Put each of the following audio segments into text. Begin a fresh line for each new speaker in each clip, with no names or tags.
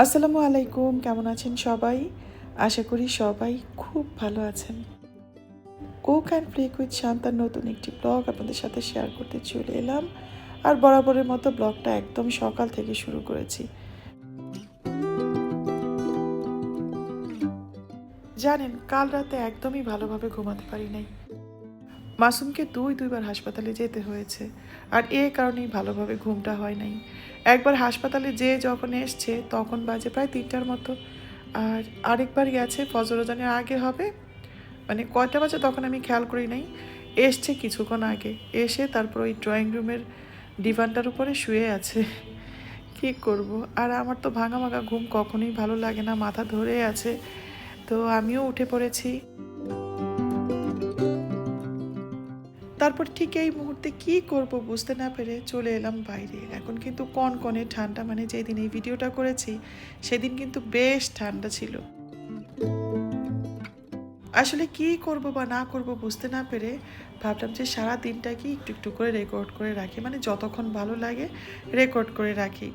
আসসালামু আলাইকুম, কেমন আছেন সবাই? আশা করি সবাই খুব ভালো আছেন। কুক অ্যান্ড ফ্লিক উইথ শান্তার নতুন একটি ব্লগ আপনাদের সাথে শেয়ার করতে চলে এলাম। আর বরাবরের মতো ব্লগটা একদম সকাল থেকে শুরু করেছি। জানেন, কাল রাতে একদমই ভালোভাবে ঘুমাতে পারি নাই। মাসুমকে দুই, দুইবার হাসপাতালে যেতে হয়েছে, আর এ কারণেই ভালোভাবে ঘুমটা হয় নাই। একবার হাসপাতালে যেয়ে যখন এসছে, তখন বাজে প্রায় তিনটার মতো, আর আরেকবার গেছে ফজরজানের আগে হবে মানে কয়টা বাজে তখন আমি খেয়াল করি নাই। এসছে কিছুক্ষণ আগে, এসে তারপর ওই ড্রয়িং রুমের ডিভানটার উপরে শুয়ে আছে। কি করব? আর আমার তো ভাঙা ভাঙা ঘুম কখনোই ভালো লাগে না, মাথা ধরে আছে। তো আমিও উঠে পড়েছি। তারপর ঠিক এই মুহূর্তে কি করব বুঝতে না পেরে চলে এলাম বাইরে। এখন কিন্তু কন কনে ঠান্ডা মানে যেদিন এই ভিডিওটা করেছি, সেদিন কিন্তু বেশ ঠান্ডা ছিল। আসলে কি করব বা না করব বুঝতে না পেরে ভাবলাম যে সারা দিনটা কি একটু একটু করে রেকর্ড করে রাখি মানে যতক্ষণ ভালো লাগে রেকর্ড করে রাখি।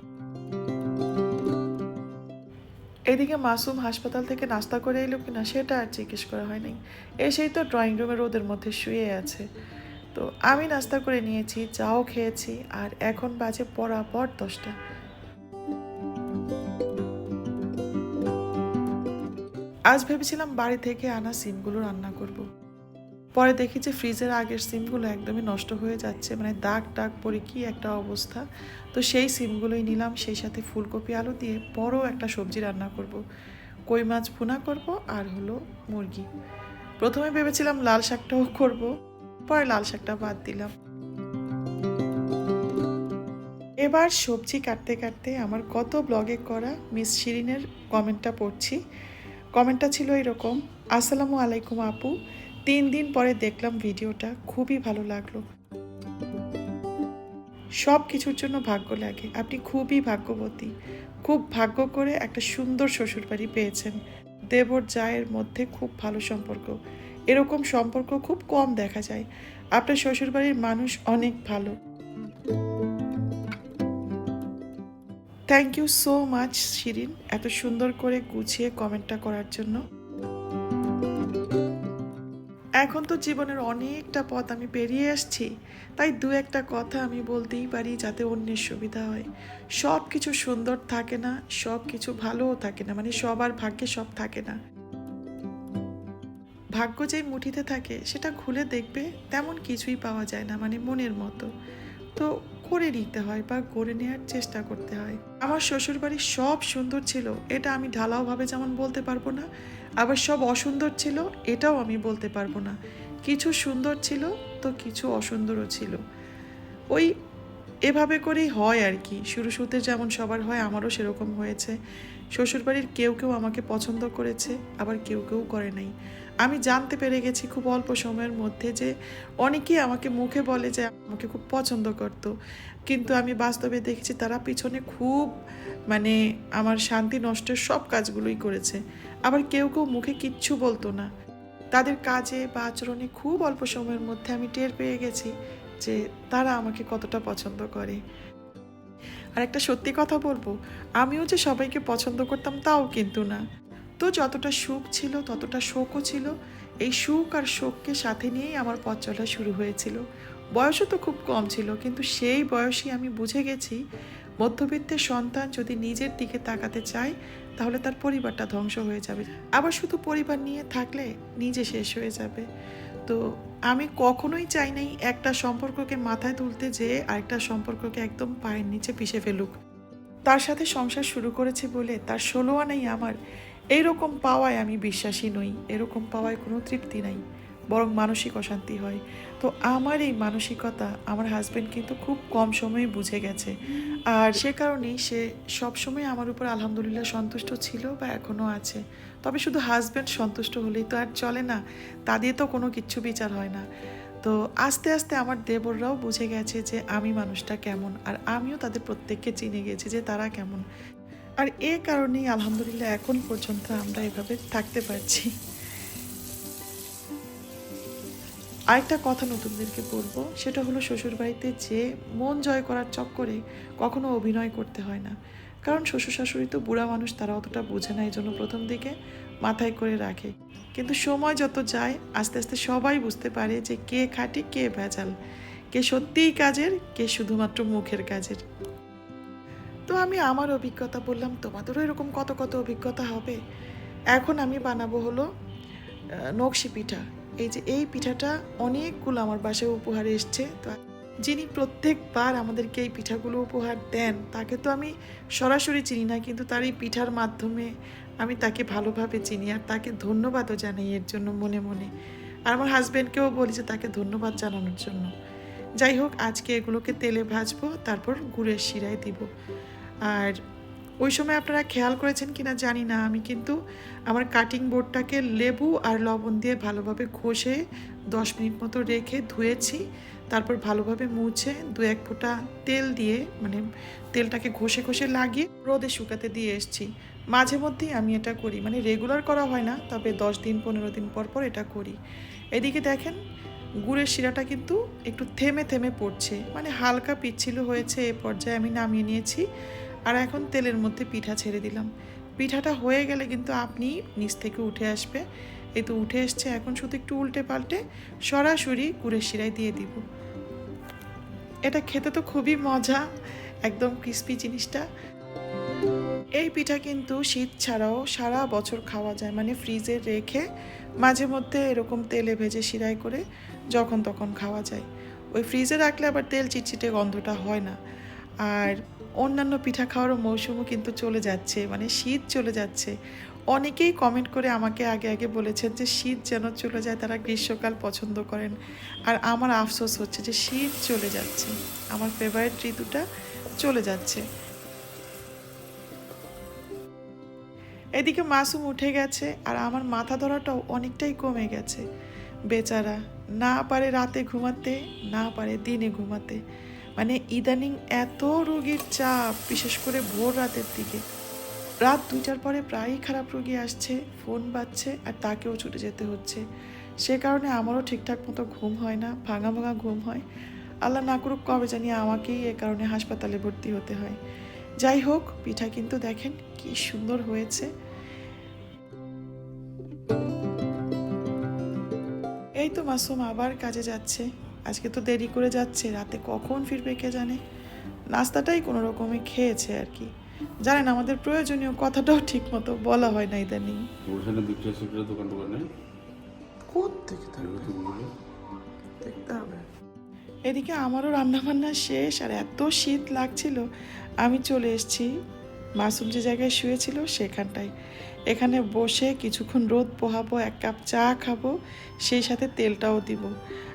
এদিকে মাসুম হাসপাতাল থেকে নাস্তা করে এলো কিনা সেটা আর জিজ্ঞেস করা হয়নি। এসেই তো ড্রয়িং রুমে রোদের মধ্যে শুয়ে আছে। তো আমি নাস্তা করে নিয়েছি, চাও খেয়েছি, আর এখন বাজে পড়া পর দশটা। আজ ভেবেছিলাম বাড়ি থেকে আনা সিমগুলো রান্না করব। পরে দেখি যে ফ্রিজের আগের সিমগুলো একদমই নষ্ট হয়ে যাচ্ছে মানে দাগ টাগ পরে কি একটা অবস্থা। তো সেই সিমগুলোই নিলাম, সেই সাথে ফুলকপি, আলু দিয়ে বড় একটা সবজি রান্না করব। কই মাছ ভুনা করব আর হলো মুরগি। প্রথমে ভেবেছিলাম লাল শাকটাও করব, পরে লাল শাকটা বাদ দিলাম। এবার সবজি কাটতে কাটতে আমার কত ব্লগে করা মিস শিরিনের কমেন্টটা পড়ছি। কমেন্টটা ছিল এরকম, আসসালামু আলাইকুম আপু তিন দিন পরে দেখলাম ভিডিওটা, খুবই ভালো লাগল। সব কিছুর জন্য ভাগ্য লাগে। আপনি খুবই ভাগ্যবতী। খুব ভাগ্য করে একটা সুন্দর শ্বশুরবাড়ি পেয়েছেন। দেবর জায়ের মধ্যে খুব ভালো সম্পর্ক। এরকম সম্পর্ক খুব কম দেখা যায়। আপনার শ্বশুরবাড়ির মানুষ অনেক ভালো। Thank you so much Shirin, এত সুন্দর করে গুছিয়ে কমেন্টটা করার জন্য। এখন তো জীবনের অনেকটা পথ আমি পেরিয়ে আসছি, তাই দু একটা কথা আমি বলতেই পারি যাতে অন্যের সুবিধা হয়। সব কিছু সুন্দর থাকে না সব কিছু ভালোও থাকে না মানে সবার ভাগ্যে সব থাকে না। ভাগ্য যেই মুঠিতে থাকে, সেটা খুলে দেখবে তেমন কিছুই পাওয়া যায় না মানে মনের মতো। তো করে নিতে হয় বা করে নেওয়ার চেষ্টা করতে হয়। আমার শ্বশুরবাড়ি সব সুন্দর ছিল, এটা আমি ঢালাওভাবে যেমন বলতে পারব না আবার সব অসুন্দর ছিল, এটাও আমি বলতে পারব না। কিছু সুন্দর ছিল তো কিছু অসুন্দরও ছিল। ওই এভাবে করেই হয় আর কি। শুরু শুরুতে যেমন সবার হয়, আমারও সেরকম হয়েছে। শ্বশুরবাড়ির কেউ কেউ আমাকে পছন্দ করেছে, আবার কেউ কেউ করে নাই। আমি জানতে পেরে গেছি খুব অল্প সময়ের মধ্যে যে অনেকেই আমাকে মুখে বলে যে আমাকে খুব পছন্দ করতো। কিন্তু আমি বাস্তবে দেখেছি তারা পিছনে খুব মানে আমার শান্তি নষ্টের সব কাজগুলোই করেছে। আবার কেউ কেউ মুখে কিচ্ছু বলতো না। তাদের কাজে বা আচরণে খুব অল্প সময়ের মধ্যে আমি টের পেয়ে গেছি যে তারা আমাকে কতটা পছন্দ করে। আর একটা সত্যি কথা বলব, আমিও যে সবাইকে পছন্দ করতাম তাও কিন্তু না। তো যতটা সুখ ছিল, ততটা শোকও ছিল। এই সুখ আর শোককে সাথে নিয়েই আমার পথ চলা শুরু হয়েছিল। বয়সও তো খুব কম ছিল, কিন্তু সেই বয়সে আমি বুঝে গেছি, মধ্যবিত্তের সন্তান যদি নিজের দিকে তাকাতে চায় তাহলে তার পরিবারটা ধ্বংস হয়ে যাবে। আবার শুধু পরিবার নিয়ে থাকলে নিজে শেষ হয়ে যাবে। তো আমি কখনোই চাই নাই একটা সম্পর্ককে মাথায় তুলতে যেয়ে আরেকটা সম্পর্ককে একদম পায়ের নিচে পিষে ফেলুক। তার সাথে সংসার শুরু করেছে বলে তার ষোলো আনাই আমার। এইরকম পাওয়ায় আমি বিশ্বাসী নই। এরকম পাওয়ায় কোনো তৃপ্তি নাই। বরং মানসিক অশান্তি হয়। তো আমার এই মানসিকতা আমার হাজব্যান্ড কিন্তু খুব কম সময়ে বুঝে গেছে। আর সে কারণেই সে সবসময় আমার উপর আলহামদুলিল্লাহ সন্তুষ্ট ছিল বা এখনও আছে। তবে শুধু হাজব্যান্ড সন্তুষ্ট হলেই তো আর চলে না, তা দিয়ে তো কোনো কিচ্ছু বিচার হয় না। তো আস্তে আস্তে আমার দেবররাও বুঝে গেছে যে আমি মানুষটা কেমন আর আমিও তাদের প্রত্যেককে চিনে গেছি যে তারা কেমন। আর এ কারণেই আলহামদুলিল্লাহ এখন পর্যন্ত আমরা এভাবে থাকতে পারছি। আরেকটা কথা নতুনদেরকে বলব, সেটা হলো শ্বশুরবাড়িতে যে মন জয় করার চক্করে কখনো অভিনয় করতে হয় না। কারণ শ্বশুর শাশুড়ি তো বুড়া মানুষ, তারা অতটা বোঝে না এই জন্য প্রথম দিকে মাথায় করে রাখে। কিন্তু সময় যত যায়, আস্তে আস্তে সবাই বুঝতে পারে যে কে খাঁটি, কে ভেজাল, কে সত্যিই কাজের, কে শুধুমাত্র মুখের কাজের। তো আমি আমার অভিজ্ঞতা বললাম, তোমাদেরও এরকম কত কত অভিজ্ঞতা হবে। এখন আমি বানাবো হলো নকশি পিঠা। এই যে এই পিঠাটা অনেকগুলো আমার বাসায় উপহার এসছে, তো যিনি প্রত্যেকবার আমাদেরকে এই পিঠাগুলো উপহার দেন, তাকে তো আমি সরাসরি চিনি না, কিন্তু তার এই পিঠার মাধ্যমে আমি তাকে ভালোভাবে চিনি আর তাকে ধন্যবাদও জানাই এর জন্য মনে মনে। আর আমার হাজব্যান্ডকেও বলি যে তাকে ধন্যবাদ জানানোর জন্য। যাই হোক, আজকে এগুলোকে তেলে ভাজবো, তারপর গুড়ের শিরায় দিব। আর ওই সময় আপনারা খেয়াল করেছেন কি না জানি না, আমি কিন্তু আমার কাটিং বোর্ডটাকে লেবু আর লবণ দিয়ে ভালোভাবে ঘষে দশ মিনিট মতো রেখে ধুয়েছি, তারপর ভালোভাবে মুছে দু এক ফোঁটা তেল দিয়ে মানে তেলটাকে ঘষে ঘষে লাগিয়ে রোদে শুকাতে দিয়ে এসছি। মাঝে মধ্যেই আমি এটা করি মানে রেগুলার করা হয় না, তবে দশ দিন, পনেরো দিন পর পর এটা করি। এদিকে দেখেন, গুড়ের শিরাটা কিন্তু একটু থেমে থেমে পড়ছে মানে হালকা পিচ্ছিল হয়েছে, এ পর্যায়ে আমি নামিয়ে নিয়েছি। আর এখন তেলের মধ্যে পিঠা ছেড়ে দিলাম। পিঠাটা হয়ে গেলে কিন্তু আপনি নিচ থেকে উঠে আসবে। এই তো উঠে এসছে, এখন শুধু একটু উল্টে পাল্টে সরাসরি গুড়ের শিরায় দিয়ে দিব। এটা খেতে তো খুবই মজা, একদম ক্রিস্পি জিনিসটা। এই পিঠা কিন্তু শীত ছাড়াও সারা বছর খাওয়া যায় মানে ফ্রিজে রেখে মাঝে মধ্যে এরকম তেলে ভেজে শিরাই করে যখন তখন খাওয়া যায়। ওই ফ্রিজে রাখলে আবার তেল চিটচিটে গন্ধটা হয় না। আর অন্যান্য পিঠা খাওয়ারও মৌসুমও কিন্তু চলে যাচ্ছে মানে শীত চলে যাচ্ছে। অনেকেই কমেন্ট করে আমাকে আগে আগে বলেছেন যে শীত যেন চলে যায় তারা গ্রীষ্মকাল পছন্দ করেন। আর আমার আফসোস হচ্ছে যে শীত চলে যাচ্ছে, আমার ফেভারিট ঋতুটা চলে যাচ্ছে। এদিকে মাসুম উঠে গেছে আর আমার মাথা ধরাটাও অনেকটাই কমে গেছে। বেচারা না পারে রাতে ঘুমাতে, না পারে দিনে ঘুমাতে। মানে ইদানিং এত রোগীর চাপ, বিশেষ করে ভোর রাতের দিকে। রাত দুইটার পরে প্রায়ই খারাপ রোগী আসছে, ফোন বাজছে আর তাকেও ছুটে যেতে হচ্ছে। সে কারণে আমারও ঠিকঠাক মতো ঘুম হয় না, ভাঙা ভাঙা ঘুম হয়। আল্লাহ না করুক, কবে জানি আমাকেই এ কারণে হাসপাতালে ভর্তি হতে হয়। যাই হোক, পিঠা কিন্তু দেখেন কি সুন্দর হয়েছে। এই তো মাসুম আবার কাজে যাচ্ছে। আজকে তো দেরি করে যাচ্ছে রাতে কখন ফিরবে কে জানে? নাস্তাটাই কোনো রকমে খেয়েছে আর কি। জানেন আমাদের প্রয়োজনীয় কথাটাও ঠিক মতো বলা হয় না ইদানিং।
দোকান।
দেখতে হবে। এদিকে আমারও রান্নাবান্না শেষ আর এত শীত লাগছিল। আমি চলে এসেছি। মাসুম যে জায়গায় শুয়েছিল সেখানটায়। এখানে বসে কিছুক্ষণ রোদ পোহাবো, এক কাপ চা খাব, সেই সাথে তেলটাও দিব।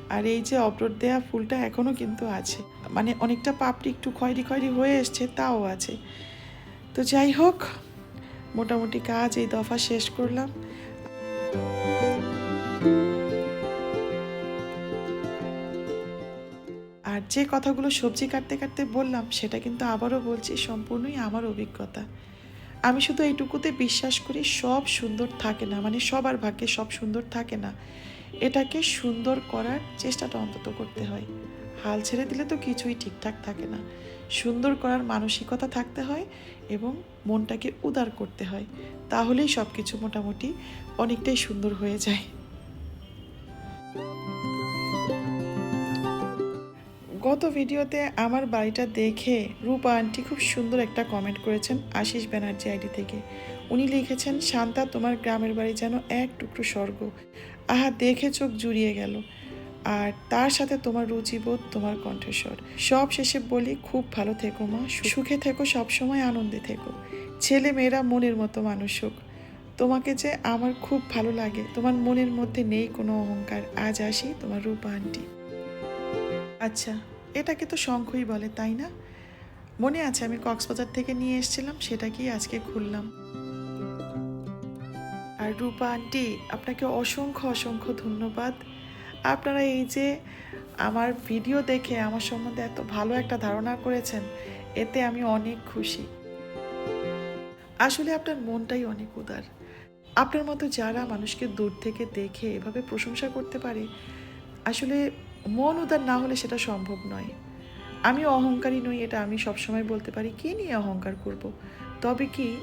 আর এই যে অপরোড দেওয়া ফুলটা এখনও কিন্তু আছে। মানে অনেকটা পাপড়ি একটু খয়রি খয়রি হয়ে এসছে, তাও আছে। তো যাই হোক, মোটামুটি কাজ এই দফা শেষ করলাম। আর যে কথাগুলো সবজি কাটতে কাটতে বললাম, সেটা কিন্তু আবারও বলছি, সম্পূর্ণই আমার অভিজ্ঞতা। আমি শুধু এইটুকুতে বিশ্বাস করি, সব সুন্দর থাকে না মানে সবার ভাগ্যে সব সুন্দর থাকে না। এটাকে সুন্দর করার চেষ্টাটা অন্তত করতে হয়। হাল ছেড়ে দিলে তো কিছুই ঠিকঠাক থাকে না। সুন্দর করার মানসিকতা থাকতে হয় এবং মনটাকে উদার করতে হয়। তাহলেই সব কিছু মোটামুটি অনেকটাই সুন্দর হয়ে যায়। গত ভিডিওতে আমার বাড়িটা দেখে রূপা আন্টি খুব সুন্দর একটা কমেন্ট করেছেন আশিস ব্যানার্জি আইডি থেকে। উনি লিখেছেন, শান্তা, তোমার গ্রামের বাড়ি যেন এক টুকরো স্বর্গ। আহা, দেখে চোখ জুড়িয়ে গেল। আর তার সাথে তোমার রুচিবোধ, তোমার কণ্ঠস্বর। সব শেষে বলি, খুব ভালো থেকো মা। সুখে থেকো সবসময় আনন্দে থেকো। ছেলে মেয়েরা মনের মতো মানুষ হোক। তোমাকে যে আমার খুব ভালো লাগে, তোমার মনের মধ্যে নেই কোনো অহংকার। আজ আসি তোমার রূপা আন্টি। আচ্ছা এটাকে তো শঙ্খই বলে, তাই না? মনে আছে আমি কক্সবাজার থেকে নিয়ে এসেছিলাম সেটাকেই আজকে খুললাম। আর রূপা আন্টি, আপনাকে অসংখ্য অসংখ্য ধন্যবাদ। আপনারা এই যে আমার ভিডিও দেখে আমার সম্বন্ধে এত ভালো একটা ধারণা করেছেন, এতে আমি অনেক খুশি। আসলে আপনার মনটাই অনেক উদার। আপনার মতো যারা মানুষকে দূর থেকে দেখে এভাবে প্রশংসা করতে পারে, আসলে মন উদার না হলে সেটা সম্ভব নয়। আমি অহংকারী নই, এটা আমি সবসময় বলতে পারি। কি নিয়ে অহংকার করব। তবে কি,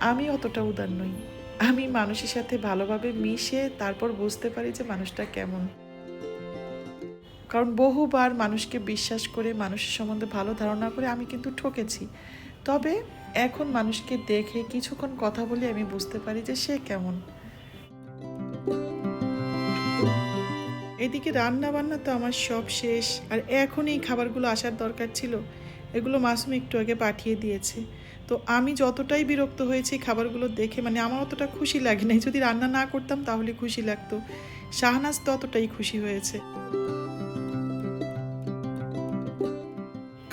আমি অতটা উদার নই। আমি মানুষের সাথে ভালোভাবে মিশে তারপর বুঝতে পারি যে মানুষটা কেমন। কারণ বহুবার মানুষকে বিশ্বাস করে, মানুষের সম্বন্ধে ভালো ধারণা করে আমি কিন্তু ঠকেছি। তবে এখন মানুষকে দেখে কিছুক্ষণ কথা বলে আমি বুঝতে পারি যে সে কেমন। এদিকে রান্না বান্না তো আমার সব শেষ, আর এখন এই খাবারগুলো আসার দরকার ছিল। এগুলো মাসুম একটু আগে পাঠিয়ে দিয়েছে। তো আমি যতটাই বিরক্ত হয়েছি খাবারগুলো দেখে মানে আমার অতটা খুশি লাগে নাই। যদি রান্না না করতাম তাহলে খুশি লাগতো। শাহনাজ তো অতটাই খুশি হয়েছে।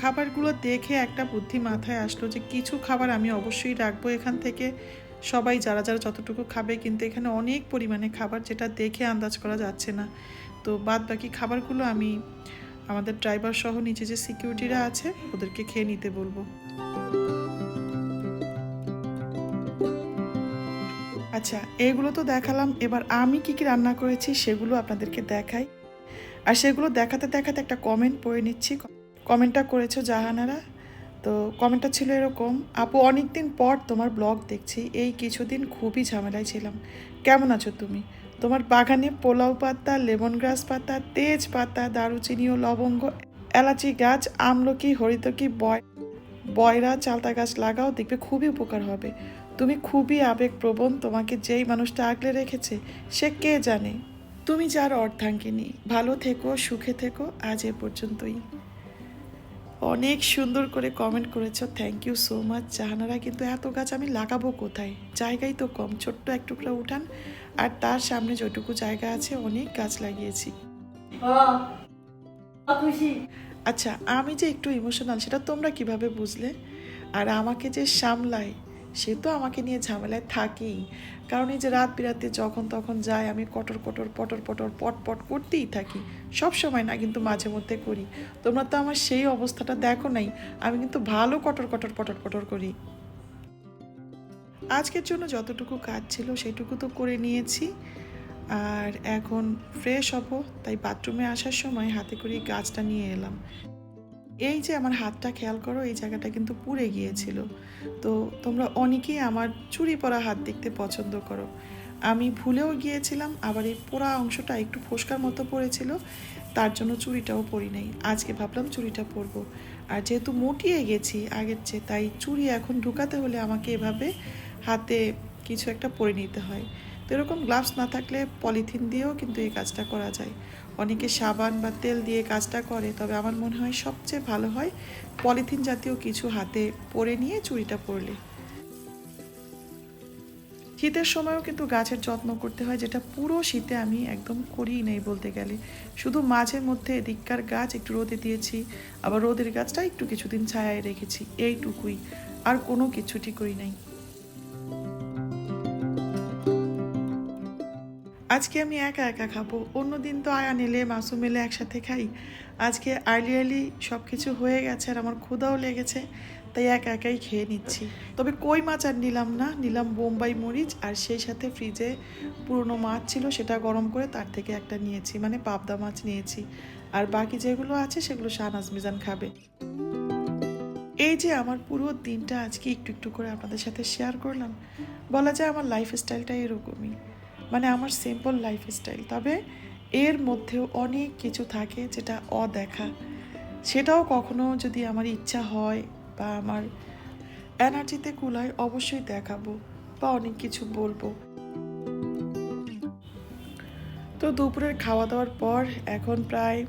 খাবারগুলো দেখে একটা বুদ্ধি মাথায় আসলো যে কিছু খাবার আমি অবশ্যই রাখব এখান থেকে। সবাই যারা যারা যতটুকু খাবে, কিন্তু এখানে অনেক পরিমাণে খাবার যেটা দেখে আন্দাজ করা যাচ্ছে না। তো বাদ বাকি খাবারগুলো আমি আমাদের ড্রাইভার সহ নিচে যে সিকিউরিটিরা আছে, ওদেরকে খেয়ে নিতে বলব। আচ্ছা এগুলো তো দেখালাম। এবার আমি কি কি রান্না করেছি সেগুলো আপনাদেরকে দেখাই। আর সেগুলো দেখাতে দেখাতে একটা কমেন্ট পড়ে নিচ্ছি। কমেন্টটা করেছ জাহানারা। তো কমেন্টটা ছিল এরকম, আপু অনেক দিন পর তোমার ব্লগ দেখছি। এই কিছুদিন খুবই ঝামেলায় ছিলাম। কেমন আছো তুমি? তোমার বাগানে পোলাও পাতা লেমন গ্রাস পাতা, তেজ পাতা, দারুচিনি ও লবঙ্গ, এলাচি গাছ, আমলকি, হরিতকি, বয়, বয়রা, চালতা গাছ লাগাও, দেখবে খুবই উপকার হবে। তুমি খুবই আবেগপ্রবণ, তোমাকে যেই মানুষটা আগলে রেখেছে, সে কে জানে? তুমি যার অর্ধাঙ্গিনী। ভালো থেকো, সুখে থেকো, আজ এ পর্যন্তই। অনেক সুন্দর করে কমেন্ট করেছ thank you so much Jahanara কিন্তু এত গাছ আমি লাগাবো কোথায়? জায়গাই তো কম ছোট্ট এক টুকরা উঠান আর তার সামনে যেটুকু জায়গা আছে অনেক গাছ লাগিয়েছি। আচ্ছা আমি যে একটু ইমোশনাল সেটা তোমরা কীভাবে বুঝলে? আর আমাকে যে সামলায় সে তো আমাকে নিয়ে ঝামেলায় থাকেই। কারণ এই যে রাত বিরাতে যখন তখন যায় আমি কটর কটর, পটর পটর, পট পট করতেই থাকি। সব সময় না, কিন্তু মাঝে মধ্যে করি। তোমরা তো আমার সেই অবস্থাটা দেখো নাই, আমি কিন্তু ভালো কটর কটর, পটর পটর করি। আজকের জন্য যতটুকু কাজ ছিল সেটুকু তো করে নিয়েছি। আর এখন ফ্রেশ হব, তাই বাথরুমে আসার সময় হাতে করে গাছটা নিয়ে এলাম। এই যে আমার হাতটা খেয়াল করো, এই জায়গাটা কিন্তু পুড়ে গিয়েছিল। তো তোমরা অনেকেই আমার চুরি পরা হাত দেখতে পছন্দ করো। আমি ভুলেও গিয়েছিলাম, আবার এই পোড়া অংশটা একটু ফোসকার মতো পড়েছিল, তার জন্য চুড়িটাও পরি নাই। আজকে ভাবলাম চুড়িটা পরবো। আর যেহেতু মোটিয়ে গেছি, আগের চেয়ে, তাই চুড়ি এখন ঢুকাতে হলে আমাকে এভাবে হাতে কিছু একটা পরে নিতে হয়। তো এরকম গ্লাভস না থাকলে পলিথিন দিয়েও কিন্তু এই কাজটা করা যায়। অনেকে সাবান বা তেল দিয়ে কাজটা করে, তবে আমার মনে হয় সবচেয়ে ভালো হয় পলিথিন জাতীয় কিছু হাতে পরে নিয়ে চুড়িটা পরলে। শীতের সময়ও কিন্তু গাছের যত্ন করতে হয়, যেটা পুরো শীতে আমি একদম করিই নেই বলতে গেলে। শুধু মাঝে মধ্যে এদিককার গাছ একটু রোদে দিয়েছি, আবার রোদের গাছটা একটু কিছুদিন ছায়ায় রেখেছি, এইটুকুই। আর কোনো কিছুটি করি নাই। আজকে আমি একা একা খাব। অন্যদিন তো আয়া নিলে মাসুম এলে একসাথে খাই। আজকে আর্লি আর্লি সব কিছু হয়ে গেছে আর আমার ক্ষুধাও লেগেছে, তাই একা একাই খেয়ে নিচ্ছি। তবে কই মাছ আর নিলাম না, নিলাম বোম্বাই মরিচ আর সেই সাথে ফ্রিজে পুরনো মাছ ছিল, সেটা গরম করে তার থেকে একটা নিয়েছি মানে পাবদা মাছ নিয়েছি। আর বাকি যেগুলো আছে, সেগুলো শাহনাজ মিজান খাবে। এই যে আমার পুরো দিনটা আজকে একটু একটু করে আপনাদের সাথে শেয়ার করলাম। বলা যায় আমার লাইফ স্টাইলটা এরকমই। মানে আমার সিম্পল লাইফ স্টাইল তবে এর মধ্যেও অনেক কিছু থাকে যেটা অদেখা। সেটাও কখনো যদি আমার ইচ্ছা হয় বা আমার এনার্জিতে কুলায় অবশ্যই দেখাবো বা অনেক কিছু বলব। তো দুপুরের খাওয়া দাওয়ার পর এখন প্রায়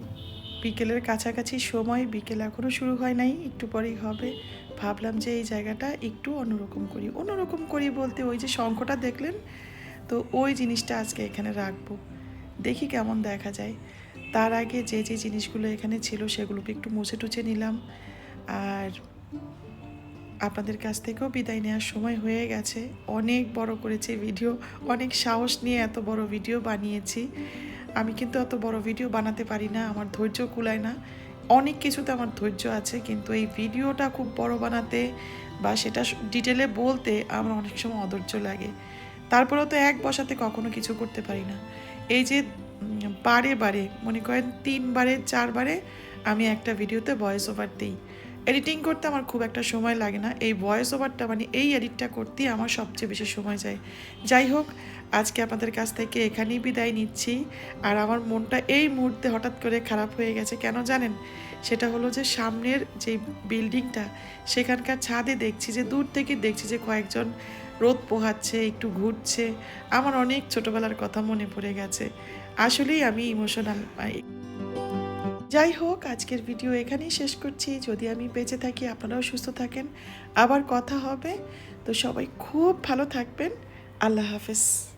বিকেলের কাছাকাছি সময়। বিকেল এখনও শুরু হয় নাই, একটু পরেই হবে। ভাবলাম যে এই জায়গাটা একটু অন্যরকম করি। অন্যরকম করি বলতে ওই যে শঙ্খটা দেখলেন তো ওই জিনিসটা আজকে এখানে রাখব। দেখি কেমন দেখা যায়। তার আগে যে যে জিনিসগুলো এখানে ছিল সেগুলোকে একটু মুছে টুছে নিলাম। আর আপনাদের কাছ থেকেও বিদায় নেওয়ার সময় হয়ে গেছে। অনেক বড় করেছে ভিডিও, অনেক সাহস নিয়ে এত বড় ভিডিও বানিয়েছি। আমি কিন্তু এত বড় ভিডিও বানাতে পারি না, আমার ধৈর্য কুলায় না। অনেক কিছুতে আমার ধৈর্য আছে, কিন্তু এই ভিডিওটা খুব বড় বানাতে বা সেটা ডিটেলে বলতে আমার অনেক সময় অধৈর্য লাগে। তারপরেও তো এক বসাতে কখনো কিছু করতে পারি না। এই যে বারে বারে, মনে করেন তিনবারে চারবারে আমি একটা ভিডিওতে ভয়েস ওভার দিই। এডিটিং করতে আমার খুব একটা সময় লাগে না। এই ভয়েস ওভারটা মানে এই এডিটটা করতেই আমার সবচেয়ে বেশি সময় যায়। যাই হোক, আজকে আপনাদের কাছ থেকে এখানেই বিদায় নিচ্ছি। আর আমার মনটা এই মুহূর্তে হঠাৎ করে খারাপ হয়ে গেছে, কেন জানেন? সেটা হলো যে সামনের যে বিল্ডিংটা সেখানকার ছাদে দেখছি যে, দূর থেকে দেখছি যে কয়েকজন রোদ পোহাচ্ছে, একটু ঘুরছে। আমার অনেক ছোটবেলার কথা মনে পড়ে গেছে। আসলেই আমি ইমোশনাল যাই হোক, আজকের ভিডিও এখানেই শেষ করছি। যদি আমি বেঁচে থাকি, আপনারাও সুস্থ থাকেন। আবার কথা হবে। তো সবাই খুব ভালো থাকবেন। আল্লাহ হাফেজ।